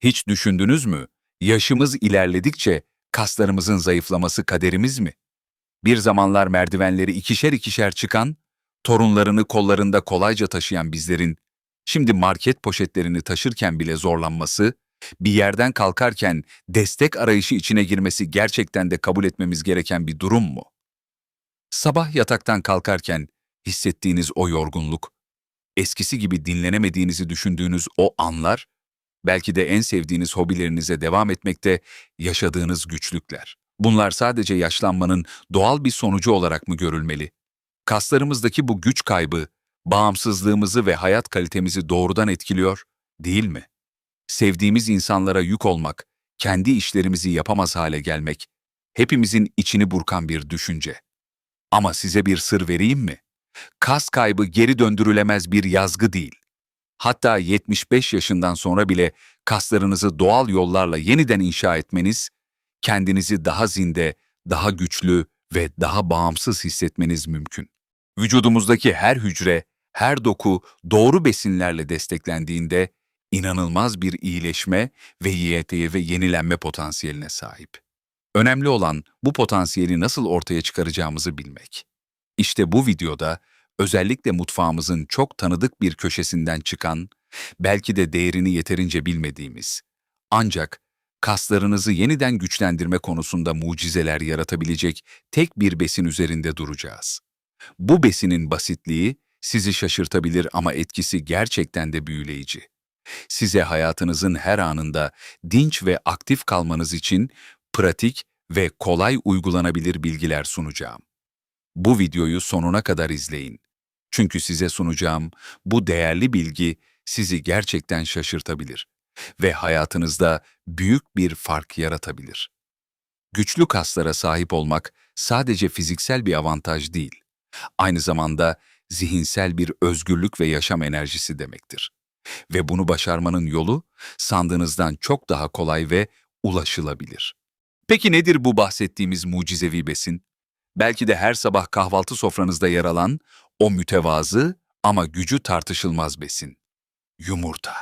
Hiç düşündünüz mü? Yaşımız ilerledikçe kaslarımızın zayıflaması kaderimiz mi? Bir zamanlar merdivenleri ikişer ikişer çıkan, torunlarını kollarında kolayca taşıyan bizlerin, şimdi market poşetlerini taşırken bile zorlanması, bir yerden kalkarken destek arayışı içine girmesi gerçekten de kabul etmemiz gereken bir durum mu? Sabah yataktan kalkarken hissettiğiniz o yorgunluk, eskisi gibi dinlenemediğinizi düşündüğünüz o anlar, belki de en sevdiğiniz hobilerinize devam etmekte yaşadığınız güçlükler. Bunlar sadece yaşlanmanın doğal bir sonucu olarak mı görülmeli? Kaslarımızdaki bu güç kaybı, bağımsızlığımızı ve hayat kalitemizi doğrudan etkiliyor, değil mi? Sevdiğimiz insanlara yük olmak, kendi işlerimizi yapamaz hale gelmek, hepimizin içini burkan bir düşünce. Ama size bir sır vereyim mi? Kas kaybı geri döndürülemez bir yazgı değil. Hatta 75 yaşından sonra bile kaslarınızı doğal yollarla yeniden inşa etmeniz, kendinizi daha zinde, daha güçlü ve daha bağımsız hissetmeniz mümkün. Vücudumuzdaki her hücre, her doku doğru besinlerle desteklendiğinde inanılmaz bir iyileşme ve yiyeteye ve yenilenme potansiyeline sahip. Önemli olan bu potansiyeli nasıl ortaya çıkaracağımızı bilmek. İşte bu videoda özellikle mutfağımızın çok tanıdık bir köşesinden çıkan, belki de değerini yeterince bilmediğimiz, ancak kaslarınızı yeniden güçlendirme konusunda mucizeler yaratabilecek tek bir besin üzerinde duracağız. Bu besinin basitliği sizi şaşırtabilir ama etkisi gerçekten de büyüleyici. Size hayatınızın her anında dinç ve aktif kalmanız için pratik ve kolay uygulanabilir bilgiler sunacağım. Bu videoyu sonuna kadar izleyin. Çünkü size sunacağım bu değerli bilgi sizi gerçekten şaşırtabilir ve hayatınızda büyük bir fark yaratabilir. Güçlü kaslara sahip olmak sadece fiziksel bir avantaj değil, aynı zamanda zihinsel bir özgürlük ve yaşam enerjisi demektir. Ve bunu başarmanın yolu sandığınızdan çok daha kolay ve ulaşılabilir. Peki nedir bu bahsettiğimiz mucizevi besin? Belki de her sabah kahvaltı sofranızda yer alan o mütevazı ama gücü tartışılmaz besin. Yumurta.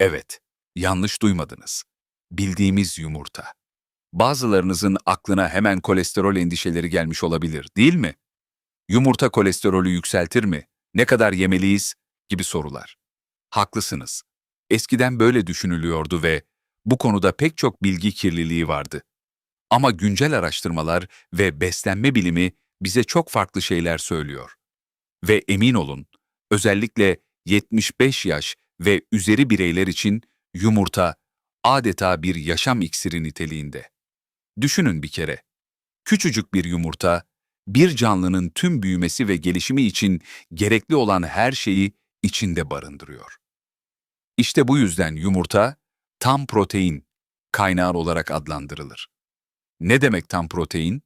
Evet, yanlış duymadınız. Bildiğimiz yumurta. Bazılarınızın aklına hemen kolesterol endişeleri gelmiş olabilir, değil mi? Yumurta kolesterolü yükseltir mi? Ne kadar yemeliyiz? gibi sorular. Haklısınız. Eskiden böyle düşünülüyordu ve bu konuda pek çok bilgi kirliliği vardı. Ama güncel araştırmalar ve beslenme bilimi bize çok farklı şeyler söylüyor. Ve emin olun, özellikle 75 yaş ve üzeri bireyler için yumurta adeta bir yaşam iksiri niteliğinde. Düşünün bir kere. Küçücük bir yumurta, bir canlının tüm büyümesi ve gelişimi için gerekli olan her şeyi içinde barındırıyor. İşte bu yüzden yumurta tam protein kaynağı olarak adlandırılır. Ne demek tam protein?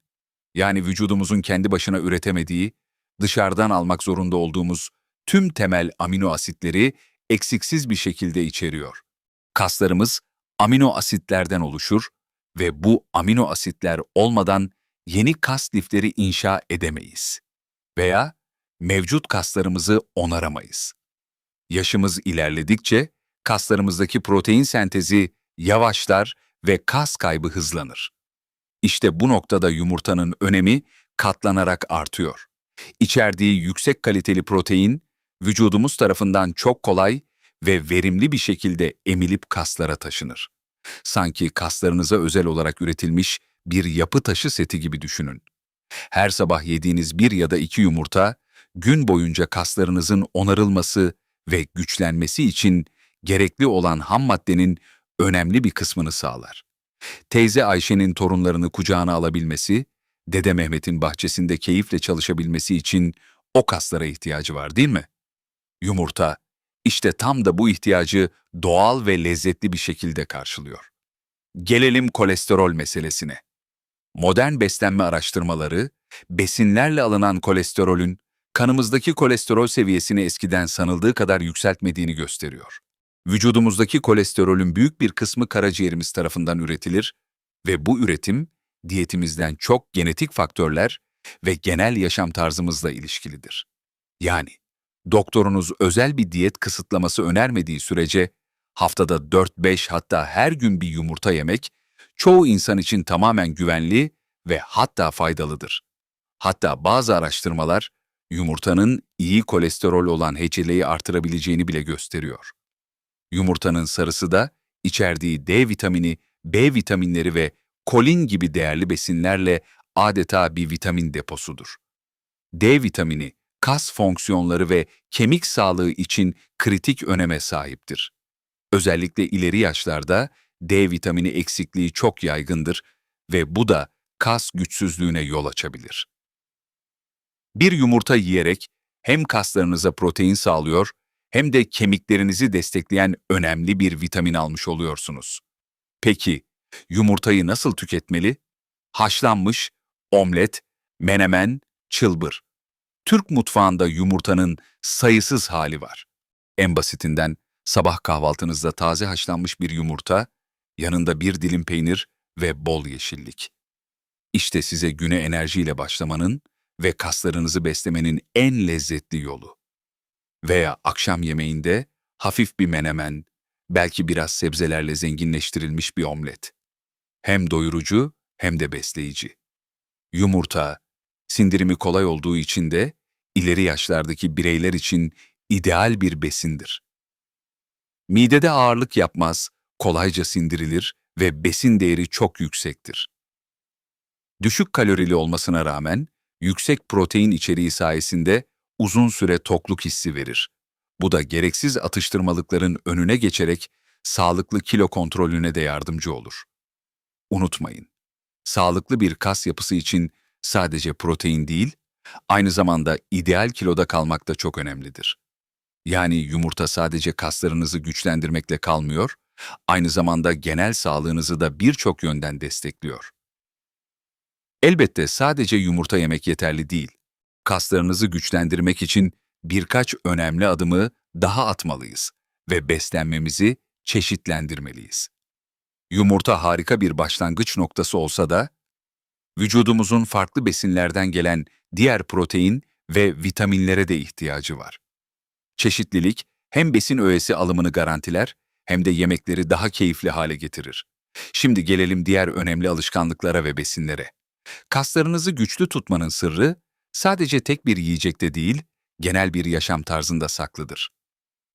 Yani vücudumuzun kendi başına üretemediği, dışarıdan almak zorunda olduğumuz tüm temel amino asitleri eksiksiz bir şekilde içeriyor. Kaslarımız amino asitlerden oluşur ve bu amino asitler olmadan yeni kas lifleri inşa edemeyiz. Veya mevcut kaslarımızı onaramayız. Yaşımız ilerledikçe kaslarımızdaki protein sentezi yavaşlar ve kas kaybı hızlanır. İşte bu noktada yumurtanın önemi katlanarak artıyor. İçerdiği yüksek kaliteli protein, vücudumuz tarafından çok kolay ve verimli bir şekilde emilip kaslara taşınır. Sanki kaslarınıza özel olarak üretilmiş bir yapı taşı seti gibi düşünün. Her sabah yediğiniz bir ya da iki yumurta, gün boyunca kaslarınızın onarılması ve güçlenmesi için gerekli olan ham maddenin önemli bir kısmını sağlar. Teyze Ayşe'nin torunlarını kucağına alabilmesi, Dede Mehmet'in bahçesinde keyifle çalışabilmesi için o kaslara ihtiyacı var değil mi? Yumurta, işte tam da bu ihtiyacı doğal ve lezzetli bir şekilde karşılıyor. Gelelim kolesterol meselesine. Modern beslenme araştırmaları, besinlerle alınan kolesterolün kanımızdaki kolesterol seviyesini eskiden sanıldığı kadar yükseltmediğini gösteriyor. Vücudumuzdaki kolesterolün büyük bir kısmı karaciğerimiz tarafından üretilir ve bu üretim diyetimizden çok genetik faktörler ve genel yaşam tarzımızla ilişkilidir. Yani doktorunuz özel bir diyet kısıtlaması önermediği sürece Haftada 4-5 hatta her gün bir yumurta yemek çoğu insan için tamamen güvenli ve hatta faydalıdır. Hatta bazı araştırmalar yumurtanın iyi kolesterol olan HDL'yi artırabileceğini bile gösteriyor. Yumurtanın sarısı da içerdiği D vitamini, B vitaminleri ve kolin gibi değerli besinlerle adeta bir vitamin deposudur. D vitamini, kas fonksiyonları ve kemik sağlığı için kritik öneme sahiptir. Özellikle ileri yaşlarda D vitamini eksikliği çok yaygındır ve bu da kas güçsüzlüğüne yol açabilir. Bir yumurta yiyerek hem kaslarınıza protein sağlıyor hem de kemiklerinizi destekleyen önemli bir vitamin almış oluyorsunuz. Peki, yumurtayı nasıl tüketmeli? Haşlanmış, omlet, menemen, çılbır. Türk mutfağında yumurtanın sayısız hali var. En basitinden sabah kahvaltınızda taze haşlanmış bir yumurta, yanında bir dilim peynir ve bol yeşillik. İşte size güne enerjiyle başlamanın ve kaslarınızı beslemenin en lezzetli yolu. Veya akşam yemeğinde hafif bir menemen, belki biraz sebzelerle zenginleştirilmiş bir omlet. Hem doyurucu hem de besleyici. Yumurta, sindirimi kolay olduğu için de ileri yaşlardaki bireyler için ideal bir besindir. Midede ağırlık yapmaz, kolayca sindirilir ve besin değeri çok yüksektir. Düşük kalorili olmasına rağmen yüksek protein içeriği sayesinde uzun süre tokluk hissi verir. Bu da gereksiz atıştırmalıkların önüne geçerek sağlıklı kilo kontrolüne de yardımcı olur. Unutmayın, sağlıklı bir kas yapısı için sadece protein değil, aynı zamanda ideal kiloda kalmak da çok önemlidir. Yani yumurta sadece kaslarınızı güçlendirmekle kalmıyor, aynı zamanda genel sağlığınızı da birçok yönden destekliyor. Elbette sadece yumurta yemek yeterli değil. Kaslarınızı güçlendirmek için birkaç önemli adımı daha atmalıyız ve beslenmemizi çeşitlendirmeliyiz. Yumurta harika bir başlangıç noktası olsa da, vücudumuzun farklı besinlerden gelen diğer protein ve vitaminlere de ihtiyacı var. Çeşitlilik hem besin öğesi alımını garantiler hem de yemekleri daha keyifli hale getirir. Şimdi gelelim diğer önemli alışkanlıklara ve besinlere. Kaslarınızı güçlü tutmanın sırrı sadece tek bir yiyecekte değil, genel bir yaşam tarzında saklıdır.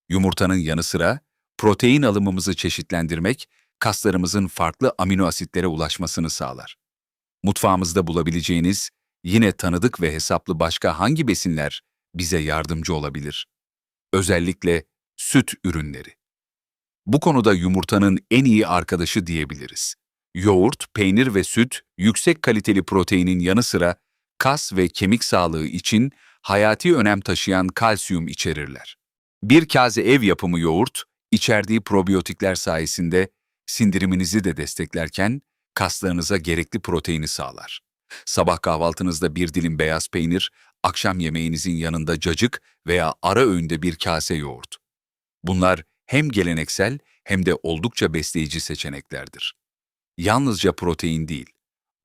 Yumurtanın yanı sıra protein alımımızı çeşitlendirmek, kaslarımızın farklı amino asitlere ulaşmasını sağlar. Mutfağımızda bulabileceğiniz yine tanıdık ve hesaplı başka hangi besinler bize yardımcı olabilir? Özellikle süt ürünleri. Bu konuda yumurtanın en iyi arkadaşı diyebiliriz. Yoğurt, peynir ve süt yüksek kaliteli proteinin yanı sıra kas ve kemik sağlığı için hayati önem taşıyan kalsiyum içerirler. Bir kase ev yapımı yoğurt, içerdiği probiyotikler sayesinde sindiriminizi de desteklerken kaslarınıza gerekli proteini sağlar. Sabah kahvaltınızda bir dilim beyaz peynir, akşam yemeğinizin yanında cacık veya ara öğünde bir kase yoğurt. Bunlar hem geleneksel hem de oldukça besleyici seçeneklerdir. Yalnızca protein değil,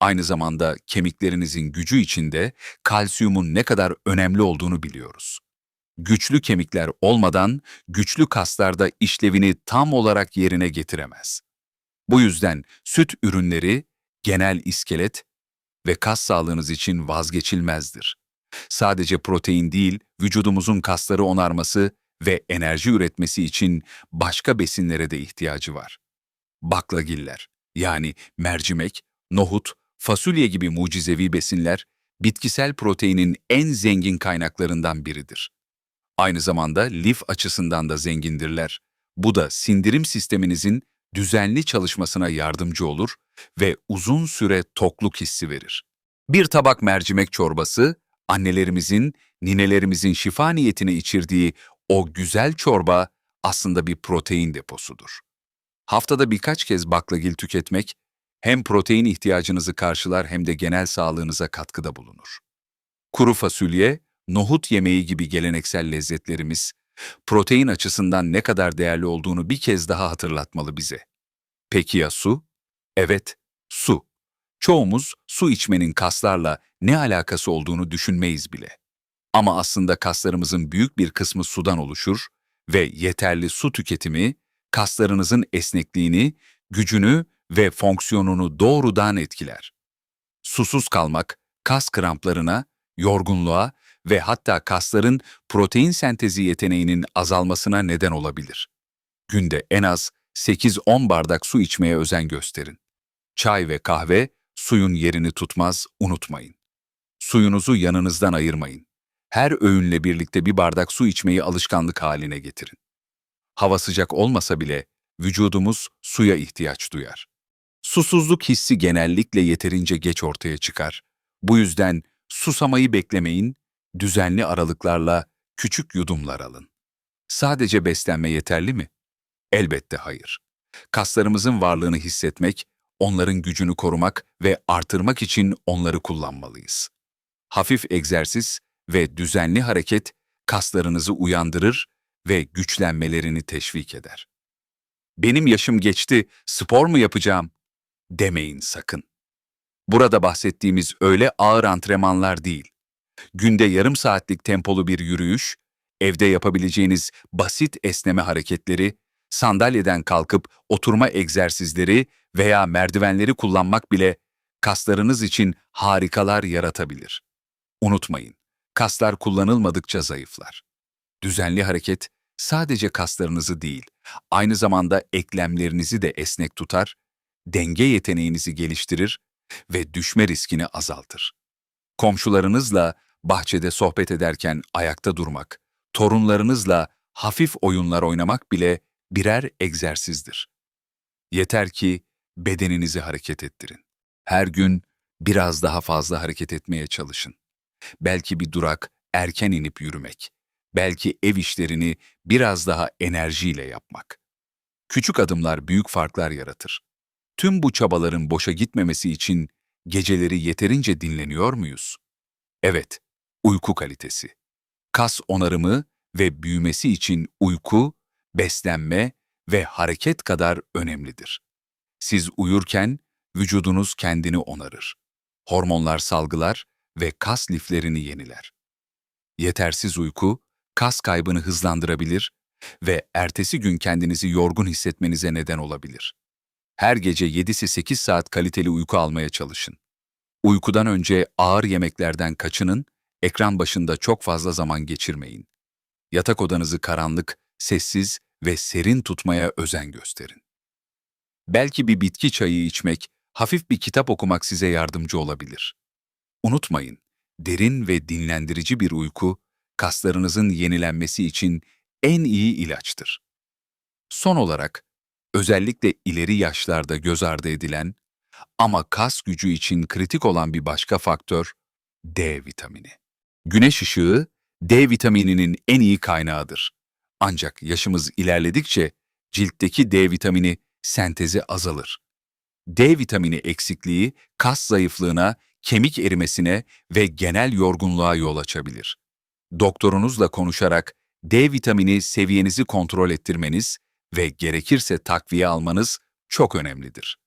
aynı zamanda kemiklerinizin gücü içinde kalsiyumun ne kadar önemli olduğunu biliyoruz. Güçlü kemikler olmadan güçlü kaslarda işlevini tam olarak yerine getiremez. Bu yüzden süt ürünleri, genel iskelet ve kas sağlığınız için vazgeçilmezdir. Sadece protein değil, vücudumuzun kasları onarması ve enerji üretmesi için başka besinlere de ihtiyacı var. Baklagiller, yani mercimek, nohut, fasulye gibi mucizevi besinler, bitkisel proteinin en zengin kaynaklarından biridir. Aynı zamanda lif açısından da zengindirler. Bu da sindirim sisteminizin düzenli çalışmasına yardımcı olur ve uzun süre tokluk hissi verir. Bir tabak mercimek çorbası, annelerimizin, ninelerimizin şifa niyetine içirdiği o güzel çorba aslında bir protein deposudur. Haftada birkaç kez baklagil tüketmek hem protein ihtiyacınızı karşılar hem de genel sağlığınıza katkıda bulunur. Kuru fasulye, nohut yemeği gibi geleneksel lezzetlerimiz, protein açısından ne kadar değerli olduğunu bir kez daha hatırlatmalı bize. Peki ya su? Evet, su. Çoğumuz su içmenin kaslarla ne alakası olduğunu düşünmeyiz bile. Ama aslında kaslarımızın büyük bir kısmı sudan oluşur ve yeterli su tüketimi kaslarınızın esnekliğini, gücünü ve fonksiyonunu doğrudan etkiler. Susuz kalmak, kas kramplarına, yorgunluğa ve hatta kasların protein sentezi yeteneğinin azalmasına neden olabilir. Günde en az 8-10 bardak su içmeye özen gösterin. Çay ve kahve suyun yerini tutmaz, unutmayın. Suyunuzu yanınızdan ayırmayın. Her öğünle birlikte bir bardak su içmeyi alışkanlık haline getirin. Hava sıcak olmasa bile vücudumuz suya ihtiyaç duyar. Susuzluk hissi genellikle yeterince geç ortaya çıkar. Bu yüzden susamayı beklemeyin, düzenli aralıklarla küçük yudumlar alın. Sadece beslenme yeterli mi? Elbette hayır. Kaslarımızın varlığını hissetmek, onların gücünü korumak ve artırmak için onları kullanmalıyız. Hafif egzersiz ve düzenli hareket kaslarınızı uyandırır ve güçlenmelerini teşvik eder. Benim yaşım geçti, spor mu yapacağım? Demeyin sakın. Burada bahsettiğimiz öyle ağır antrenmanlar değil. Günde yarım saatlik tempolu bir yürüyüş, evde yapabileceğiniz basit esneme hareketleri, sandalyeden kalkıp oturma egzersizleri veya merdivenleri kullanmak bile kaslarınız için harikalar yaratabilir. Unutmayın, kaslar kullanılmadıkça zayıflar. Düzenli hareket sadece kaslarınızı değil, aynı zamanda eklemlerinizi de esnek tutar, denge yeteneğinizi geliştirir ve düşme riskini azaltır. Komşularınızla bahçede sohbet ederken ayakta durmak, torunlarınızla hafif oyunlar oynamak bile birer egzersizdir. Yeter ki bedeninizi hareket ettirin. Her gün biraz daha fazla hareket etmeye çalışın. Belki bir durak erken inip yürümek, belki ev işlerini biraz daha enerjiyle yapmak. Küçük adımlar büyük farklar yaratır. Tüm bu çabaların boşa gitmemesi için geceleri yeterince dinleniyor muyuz? Evet, uyku kalitesi. Kas onarımı ve büyümesi için uyku, beslenme ve hareket kadar önemlidir. Siz uyurken vücudunuz kendini onarır. Hormonlar salgılar ve kas liflerini yeniler. Yetersiz uyku, kas kaybını hızlandırabilir ve ertesi gün kendinizi yorgun hissetmenize neden olabilir. Her gece 7-8 saat kaliteli uyku almaya çalışın. Uykudan önce ağır yemeklerden kaçının, ekran başında çok fazla zaman geçirmeyin. Yatak odanızı karanlık, sessiz ve serin tutmaya özen gösterin. Belki bir bitki çayı içmek, hafif bir kitap okumak size yardımcı olabilir. Unutmayın, derin ve dinlendirici bir uyku, kaslarınızın yenilenmesi için en iyi ilaçtır. Son olarak, özellikle ileri yaşlarda göz ardı edilen ama kas gücü için kritik olan bir başka faktör, D vitamini. Güneş ışığı, D vitamininin en iyi kaynağıdır. Ancak yaşımız ilerledikçe ciltteki D vitamini sentezi azalır. D vitamini eksikliği kas zayıflığına, kemik erimesine ve genel yorgunluğa yol açabilir. Doktorunuzla konuşarak D vitamini seviyenizi kontrol ettirmeniz ve gerekirse takviye almanız çok önemlidir.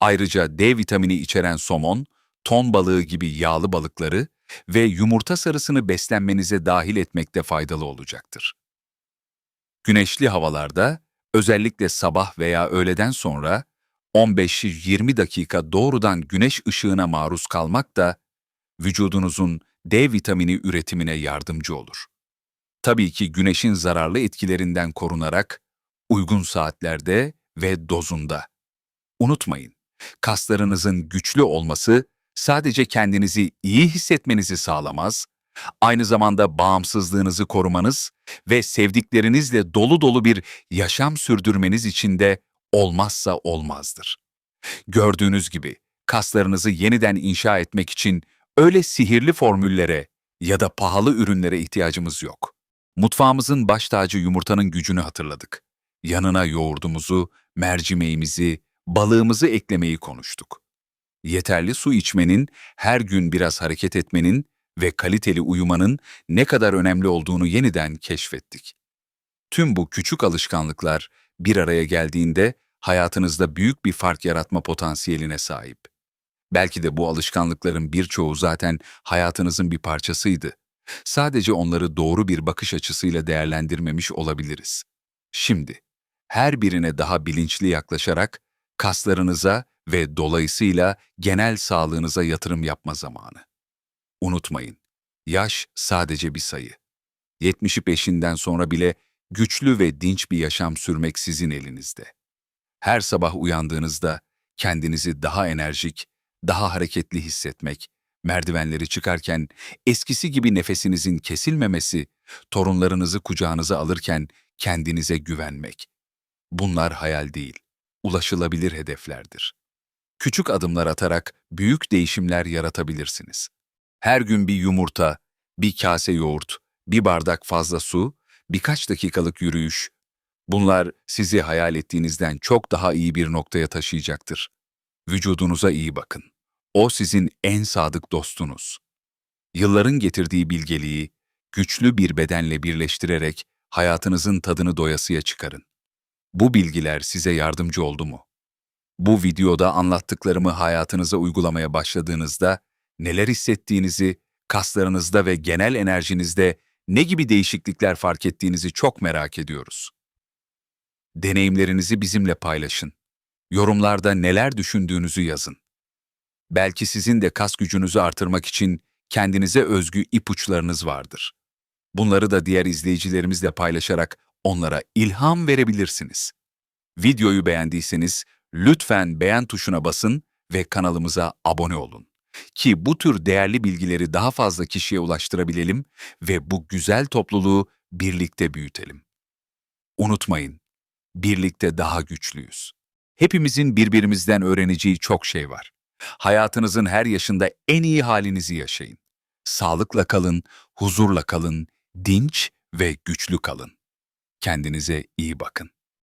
Ayrıca D vitamini içeren somon, ton balığı gibi yağlı balıkları ve yumurta sarısını beslenmenize dahil etmekte faydalı olacaktır. Güneşli havalarda, özellikle sabah veya öğleden sonra 15-20 dakika doğrudan güneş ışığına maruz kalmak da vücudunuzun D vitamini üretimine yardımcı olur. Tabii ki güneşin zararlı etkilerinden korunarak uygun saatlerde ve dozunda. Unutmayın, kaslarınızın güçlü olması sadece kendinizi iyi hissetmenizi sağlamaz, aynı zamanda bağımsızlığınızı korumanız ve sevdiklerinizle dolu dolu bir yaşam sürdürmeniz için de olmazsa olmazdır. Gördüğünüz gibi kaslarınızı yeniden inşa etmek için öyle sihirli formüllere ya da pahalı ürünlere ihtiyacımız yok. Mutfağımızın baş tacı yumurtanın gücünü hatırladık. Yanına yoğurdumuzu, mercimeğimizi, balığımızı eklemeyi konuştuk. Yeterli su içmenin, her gün biraz hareket etmenin ve kaliteli uyumanın ne kadar önemli olduğunu yeniden keşfettik. Tüm bu küçük alışkanlıklar bir araya geldiğinde hayatınızda büyük bir fark yaratma potansiyeline sahip. Belki de bu alışkanlıkların birçoğu zaten hayatınızın bir parçasıydı. Sadece onları doğru bir bakış açısıyla değerlendirmemiş olabiliriz. Şimdi, her birine daha bilinçli yaklaşarak kaslarınıza ve dolayısıyla genel sağlığınıza yatırım yapma zamanı. Unutmayın, yaş sadece bir sayı. 70'i peşinden sonra bile güçlü ve dinç bir yaşam sürmek sizin elinizde. Her sabah uyandığınızda kendinizi daha enerjik, daha hareketli hissetmek, merdivenleri çıkarken eskisi gibi nefesinizin kesilmemesi, torunlarınızı kucağınıza alırken kendinize güvenmek. Bunlar hayal değil, ulaşılabilir hedeflerdir. Küçük adımlar atarak büyük değişimler yaratabilirsiniz. Her gün bir yumurta, bir kase yoğurt, bir bardak fazla su, birkaç dakikalık yürüyüş. Bunlar sizi hayal ettiğinizden çok daha iyi bir noktaya taşıyacaktır. Vücudunuza iyi bakın. O sizin en sadık dostunuz. Yılların getirdiği bilgeliği güçlü bir bedenle birleştirerek hayatınızın tadını doyasıya çıkarın. Bu bilgiler size yardımcı oldu mu? Bu videoda anlattıklarımı hayatınıza uygulamaya başladığınızda neler hissettiğinizi, kaslarınızda ve genel enerjinizde ne gibi değişiklikler fark ettiğinizi çok merak ediyoruz. Deneyimlerinizi bizimle paylaşın. Yorumlarda neler düşündüğünüzü yazın. Belki sizin de kas gücünüzü artırmak için kendinize özgü ipuçlarınız vardır. Bunları da diğer izleyicilerimizle paylaşarak onlara ilham verebilirsiniz. Videoyu beğendiyseniz lütfen beğen tuşuna basın ve kanalımıza abone olun. Ki bu tür değerli bilgileri daha fazla kişiye ulaştırabilelim ve bu güzel topluluğu birlikte büyütelim. Unutmayın, birlikte daha güçlüyüz. Hepimizin birbirimizden öğreneceği çok şey var. Hayatınızın her yaşında en iyi halinizi yaşayın. Sağlıkla kalın, huzurla kalın, dinç ve güçlü kalın. Kendinize iyi bakın.